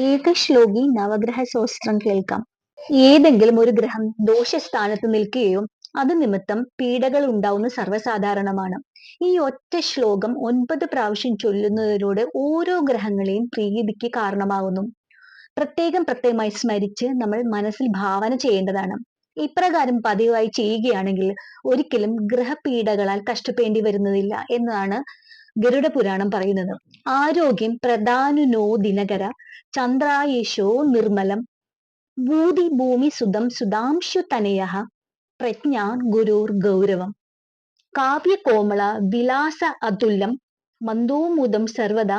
ഏക ശ്ലോകി നവഗ്രഹ ശോസ്ത്രം കേൾക്കാം. ഏതെങ്കിലും ഒരു ഗ്രഹം ദോഷസ്ഥാനത്ത് നിൽക്കുകയോ അത് നിമിത്തം പീഡകൾ ഉണ്ടാവുന്ന സർവസാധാരണമാണ്. ഈ ഒറ്റ ശ്ലോകം ഒൻപത് പ്രാവശ്യം ചൊല്ലുന്നതിലൂടെ ഓരോ ഗ്രഹങ്ങളെയും പ്രീതിക്ക് കാരണമാകുന്നു. പ്രത്യേകം പ്രത്യേകമായി സ്മരിച്ച് നമ്മൾ മനസ്സിൽ ഭാവന ചെയ്യേണ്ടതാണ്. ഇപ്രകാരം പതിവായി ചെയ്യുകയാണെങ്കിൽ ഒരിക്കലും ഗ്രഹപീഡകളാൽ കഷ്ടപ്പെടേണ്ടി വരുന്നതില്ല എന്നാണ് ഗരുഡ പുരാണം പറയുന്നത്. ആരോഗ്യം പ്രധാനുനോ ദിനകര ചന്ദ്രായേശോ നിർമ്മലം ഭൂതി ഭൂമി സുതം സുധാംശു തനയ പ്രജ്ഞ ഗുരുർ ഗൗരവം. കാവ്യകോമള വിലാസ അതുല്യം മന്ദോമുദം സർവദാ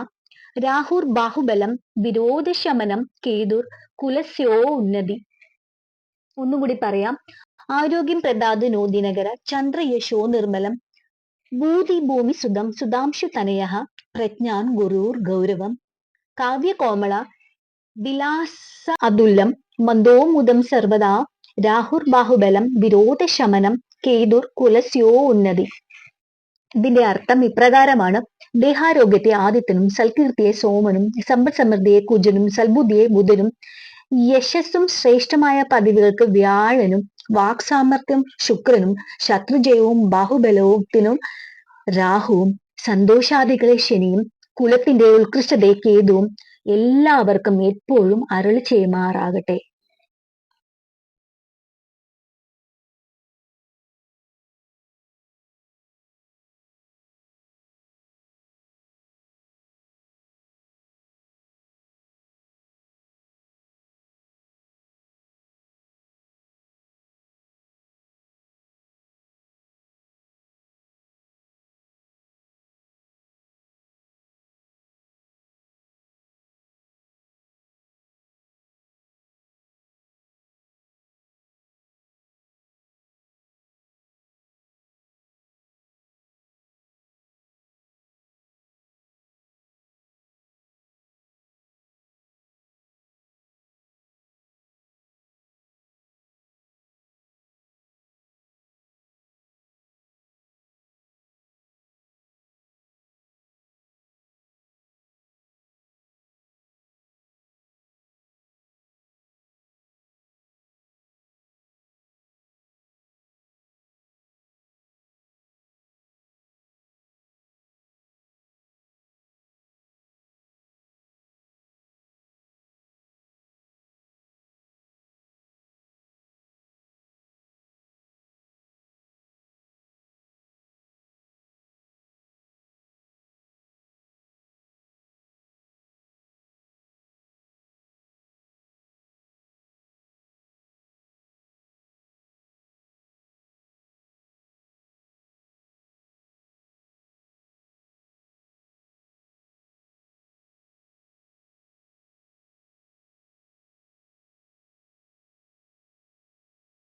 രാഹുർ ബാഹുബലം വിരോധശമനം കേതുർ കുലസ്യോ ഉന്നതി ഒന്നുകൂടി പറയാം. ആരോഗ്യം പ്രദാതു ചന്ദ്ര ചന്ദ്രയശോ നിർമ്മലം ഭൂതി ഭൂമി സുതം സുധാംശു തനയ പ്രജ്ഞാൻ ഗുരൂർ ഗൗരവം കാവ്യകോമള വിലാസ അതുല്യം മന്ദോമുദം സർവദാ രാഹുർ ബാഹുബലം വിരോധശമനം കേതുർ കുലസ്യോ ഉന്നതി. ഇതിന്റെ അർത്ഥം ഇപ്രകാരമാണ്. ദേഹാരോഗ്യത്തെ ആദിത്യനും സൽകീർത്തിയെ സോമനും സമ്പദ് സമൃദ്ധിയെ കുജനും സൽബുദ്ധിയെ ബുധനും യശസ്സും ശ്രേഷ്ഠമായ പദവികൾക്ക് വ്യാഴനും വാക്സാമർത്ഥ്യം ശുക്രനും ശത്രുജയവും ബാഹുബലത്തിനും രാഹുവും സന്തോഷാദികളെ ശനിയും കുലത്തിന്റെ ഉത്കൃഷ്ടതയെ കേതുവും എല്ലാവർക്കും എപ്പോഴും അരളി ചെയ്യുമാറാകട്ടെ.